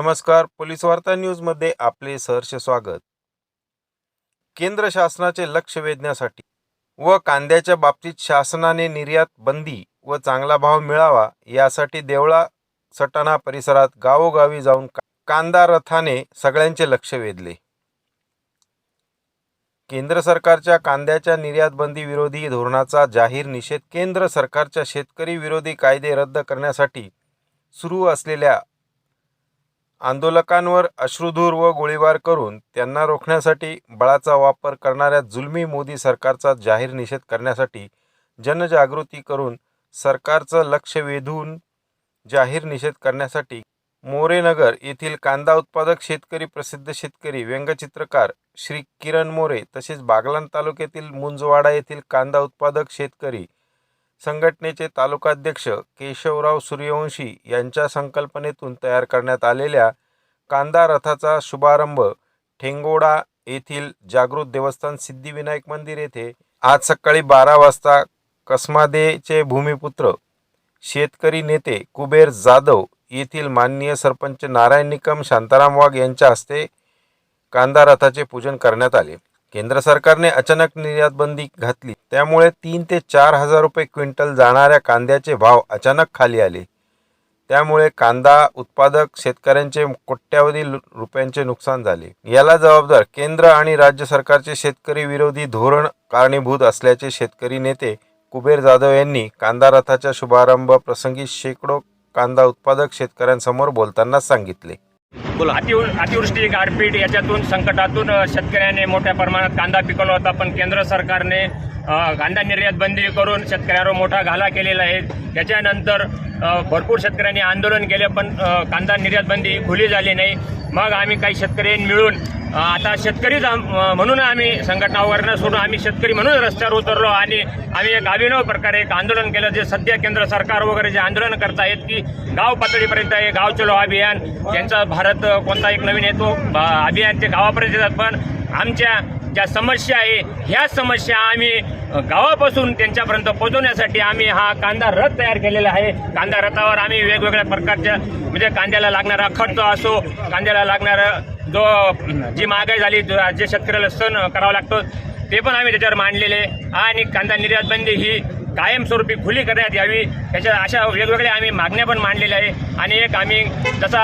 नमस्कार पोलीस वार्ता न्यूजमध्ये आपले सहर्ष स्वागत. केंद्र शासनाचे लक्ष वेधण्यासाठी व कांद्याच्या बाबतीत शासनाने निर्यात बंदी व चांगला भाव मिळावा यासाठी देवळा सटाणा परिसरात गावोगावी जाऊन कांदा रथाने सगळ्यांचे लक्ष वेधले. केंद्र सरकारच्या कांद्याच्या निर्यात बंदी विरोधी धोरणाचा जाहीर निषेध केंद्र सरकारच्या शेतकरी विरोधी कायदे रद्द करण्यासाठी सुरू असलेल्या आंदोलकांवर अश्रुधूर व गोळीबार करून त्यांना रोखण्यासाठी बळाचा वापर करणाऱ्या जुलमी मोदी सरकारचा जाहीर निषेध करण्यासाठी जनजागृती करून सरकारचं लक्ष वेधून जाहीर निषेध करण्यासाठी मोरेनगर येथील कांदा उत्पादक शेतकरी प्रसिद्ध शेतकरी व्यंगचित्रकार श्री किरण मोरे तसेच बागलाण तालुक्यातील मुंजवाडा येथील कांदा उत्पादक शेतकरी संघटनेचे तालुकाध्यक्ष केशवराव सूर्यवंशी यांच्या संकल्पनेतून तयार करण्यात आलेल्या कांदा रथाचा शुभारंभ ठेंगोडा येथील जागृत देवस्थान सिद्धिविनायक मंदिर येथे आज सकाळी बारा वाजता कसमादेचे भूमिपुत्र शेतकरी नेते कुबेर जाधव येथील माननीय सरपंच नारायण निकम शांताराम वाघ यांच्या हस्ते कांदा रथाचे पूजन करण्यात आले. केंद्र सरकारने अचानक निर्यात बंदी घातली. त्यामुळे तीन ते चार हजार रुपये क्विंटल जाणाऱ्या कांद्याचे भाव अचानक खाली आले. त्यामुळे कांदा उत्पादक शेतकऱ्यांचे कोट्यावधी रुपयांचे नुकसान झाले. याला जबाबदार केंद्र आणि राज्य सरकारचे शेतकरी विरोधी धोरण कारणीभूत असल्याचे शेतकरी नेते कुबेर जाधव यांनी कांदा रथाच्या शुभारंभ प्रसंगी शेकडो कांदा उत्पादक शेतकऱ्यांसमोर बोलताना सांगितले. बोला. अति अतिवृष्टी गारपीट याच्यातून संकटातून शेतकऱ्याने मोठ्या प्रमाणात कांदा पिकवला होता पण केंद्र सरकारने कांदा निर्यात बंदी करून शेतकऱ्यावर मोठा घाला केलेला आहे. त्याच्यानंतर भरपूर शेतकऱ्यांनी आंदोलन केले पण कांदा निर्यात बंदी खुली झाली नाही. मग आम्ही काही शेतकरी मिळून आता शेतकरीच आम- म्हणून आम्ही संघटना वगैरे सोडून आम्ही शेतकरी म्हणून रस्त्यावर उतरलो आणि आम्ही एक अभिनव प्रकारे एक आंदोलन केलं जे सध्या केंद्र सरकार वगैरे जे आंदोलन करतायत की गाव पातळीपर्यंत हे गाव चलो अभियान त्यांचा भारत कोणता एक नवीन येतो अभियान ते गावापर्यंत येतात. पण आमच्या ज्या समस्या आहे ह्या समस्या आम्ही गावापासून त्यांच्यापर्यंत पोहोचवण्यासाठी आम्ही हा कांदा रथ तयार केलेला आहे. कांदा रथावर आम्ही वेगवेगळ्या प्रकारच्या म्हणजे कांद्याला लागणारा खर्च असो कांद्याला लागणारा जो जी महागाई झाली जे शेतकऱ्याला सण करावा लागतो ते पण आम्ही त्याच्यावर मांडलेले आहे. आणि कांदा निर्यात बंदी ही कायमस्वरूपी खुली करण्यात यावी त्याच्या अशा वेगवेगळ्या आम्ही मागण्या पण मांडलेल्या आहे. आणि एक आम्ही जसा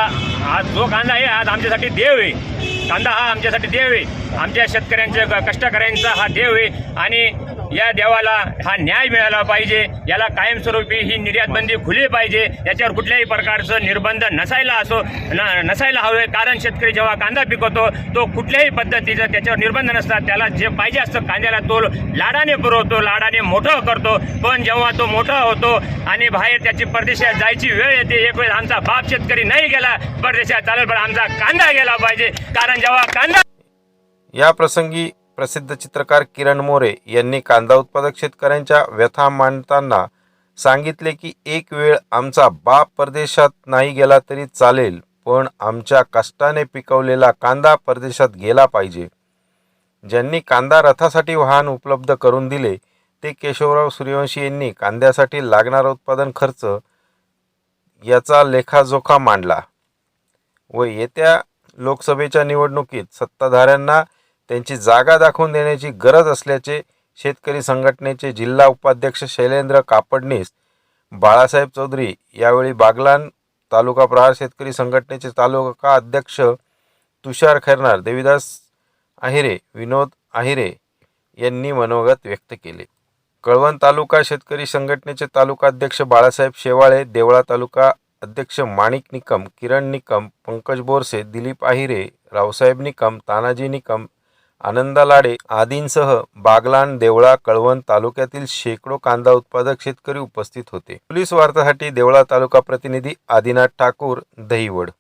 आज जो कांदा आहे आज आमच्यासाठी देव आहे. कांदा हा आमच्यासाठी देव आहे. आमच्या शेतकऱ्यांच्या कष्टकऱ्यांचा हा देव आहे. आणि या देवाला हा न्याय मिळाला पाहिजे. याला कायमस्वरूपी ही निर्यात बंदी खुली पाहिजे. याच्यावर कुठल्याही प्रकारचं निर्बंध नसायला असो न नसायला हवे. कारण शेतकरी जेव्हा कांदा पिकवतो तो कुठल्याही पद्धतीचं त्याच्यावर निर्बंध नसतात. त्याला जे पाहिजे असतं कांद्याला तो लाडाने पुरवतो लाडाने मोठं करतो. पण जेव्हा तो मोठा होतो आणि बाहेर त्याची परदेशात जायची वेळ येते एक वेळ आमचा बाप शेतकरी नाही गेला परदेशात चालेल पण आमचा कांदा गेला पाहिजे. कारण जेव्हा कांदा या प्रसंगी प्रसिद्ध चित्रकार किरण मोरे यांनी कांदा उत्पादक शेतकऱ्यांच्या व्यथा मांडताना सांगितले की एक वेळ आमचा बाप परदेशात नाही गेला तरी चालेल पण आमच्या कष्टाने पिकवलेला कांदा परदेशात गेला पाहिजे. ज्यांनी कांदा रथासाठी वाहन उपलब्ध करून दिले ते केशवराव सूर्यवंशी यांनी कांद्यासाठी लागणारा उत्पादन खर्च याचा लेखाजोखा मांडला. व येत्या लोकसभेच्या निवडणुकीत सत्ताधाऱ्यांना त्यांची जागा दाखवून देण्याची गरज असल्याचे शेतकरी संघटनेचे जिल्हा उपाध्यक्ष शैलेंद्र कापडणीस बाळासाहेब चौधरी यावेळी बागलान तालुका प्रहार शेतकरी संघटनेचे तालुका अध्यक्ष तुषार खैरनार देविदास आहिरे विनोद आहिरे यांनी मनोगत व्यक्त केले. कळवण तालुका शेतकरी संघटनेचे तालुका अध्यक्ष बाळासाहेब शेवाळे देवळा तालुका अध्यक्ष माणिक निकम किरण निकम पंकज बोरसे दिलीप आहिरे रावसाहेब निकम तानाजी निकम आनंदा लाडे आदींसह बागलाण देवळा कळवण तालुक्यातील शेकडो कांदा उत्पादक शेतकरी उपस्थित होते. पोलीस वार्तासाठी देवळा तालुका प्रतिनिधी आदिनाथ ठाकूर दहिवड.